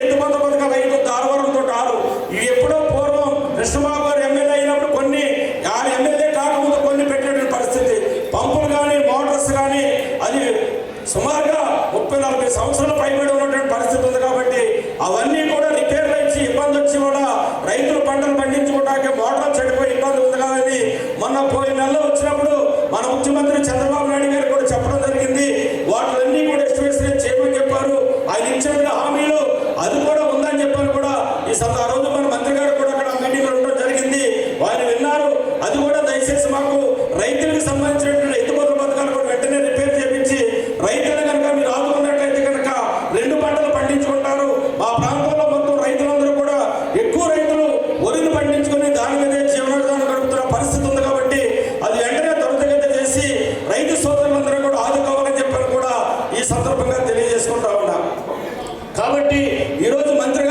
ఎత్తుమంత పథకాలు ఐదు దారవరంతో ఆరు ఇవి ఎప్పుడో పూర్వం కృష్ణబాబు గారు ఎమ్మెల్యే అయినప్పుడు కొన్ని ఆ ఎమ్మెల్యే కాకముందు కొన్ని పెట్టినటువంటి పరిస్థితి. పంపులు కానీ మోటార్స్ కానీ అది సుమారుగా ముప్పై నలభై సంవత్సరాల పైబడి ఉన్నటువంటి పరిస్థితి ఉంది కాబట్టి అవన్నీ కూడా రిపేర్లు ఇచ్చి ఇబ్బంది వచ్చి కూడా రైతులు పంటలు పండించుకోవడానికి మోటార్ చెడిపోయి ఇబ్బంది ఉంది కాబట్టి మొన్న పోయిన నెలలో వచ్చినప్పుడు మన ముఖ్యమంత్రి చంద్రబాబు నాయుడు గారు కూడా చెప్పడం జరిగింది. వాటిలన్నీ కూడా ఎస్టిమేషన్ చేయమని చెప్పారు. ఆయన ఇచ్చిన హామీలు అది కూడా ఉందని చెప్పని కూడా ఈ సంద ఆ రోజు మన మంత్రి గారు కూడా అక్కడ మీటింగ్లో ఉండడం జరిగింది. వారు విన్నారు. అది కూడా దయచేసి మాకు రైతులకు సంబంధించినటువంటి బంధు పథకాలు కూడా వెంటనే రిపేర్ చేయించి రైతులు కనుక మీరు ఆదుకున్నట్లయితే కనుక రెండు పంటలు పండించుకుంటారు. మా ప్రాంతంలో మొత్తం రైతులందరూ కూడా ఎక్కువ రైతులు వరిని పండించుకొని దాని మీదే జీవనోపాధి గడుపుతున్న పరిస్థితి ఉంది కాబట్టి అది వెంటనే త్వరితగతి చేసి రైతు సోదరులందరూ కూడా ఆదుకోవాలని చెప్పని కూడా ఈ సందర్భంగా తెలియజేసుకుంటా ఉన్నా. కాబట్టి ఈరోజు మంత్రి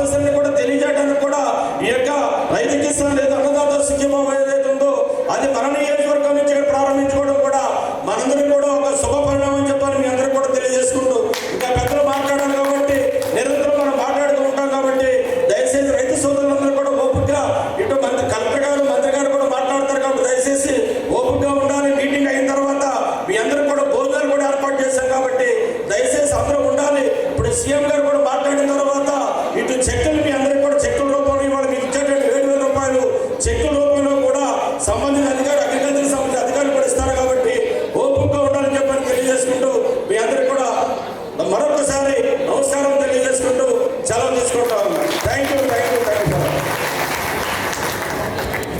సమస్యలను కూడా తెలియజేయడానికి కూడా ఈ యొక్క రైతు కిసాన్ లేదా అన్నదాత సుఖీభావం ఏదైతే ఉందో అది మన నియోజకవర్గం నుంచి ప్రారంభించుకోవడం కూడా మనందరం కూడా ఒక శుభ పరిణామం చెప్పాలి మీ అందరూ కూడా తెలియజేసుకుంటూ ఇంకా పెద్దలు మాట్లాడాలి కాబట్టి నిరంతరం మనం మాట్లాడుతూ ఉంటాం కాబట్టి దయచేసి రైతు సోదరులందరూ కూడా ఓపికగా ఇటు మన కలెక్టర్ గారు మంత్రి గారు కూడా మాట్లాడతారు కాబట్టి దయచేసి ఓపికగా ఉండాలి. మీటింగ్ అయిన తర్వాత మీ అందరూ కూడా భోజనాలు కూడా ఏర్పాటు చేశాం కాబట్టి దయచేసి అందరూ ఉండాలి. ఇప్పుడు సీఎం గారు కూడా మాట్లాడిన తర్వాత ఇటు చెక్కులు మీ అందరికీ కూడా చెక్కుల రూపంలో ఇవాళ మీకు ఇచ్చేటువంటి ఏడు వేల రూపాయలు చెక్కుల రూపంలో కూడా సంబంధిత అధికారులు అగ్రికల్చర్ సంబంధించిన అధికారులు కూడా ఇస్తారు కాబట్టి ఓపుగా ఉండాలని చెప్పని తెలియజేసుకుంటూ మీ అందరికి కూడా మరొకసారి నమస్కారం తెలియజేసుకుంటూ సెలవు తీసుకుంటాం.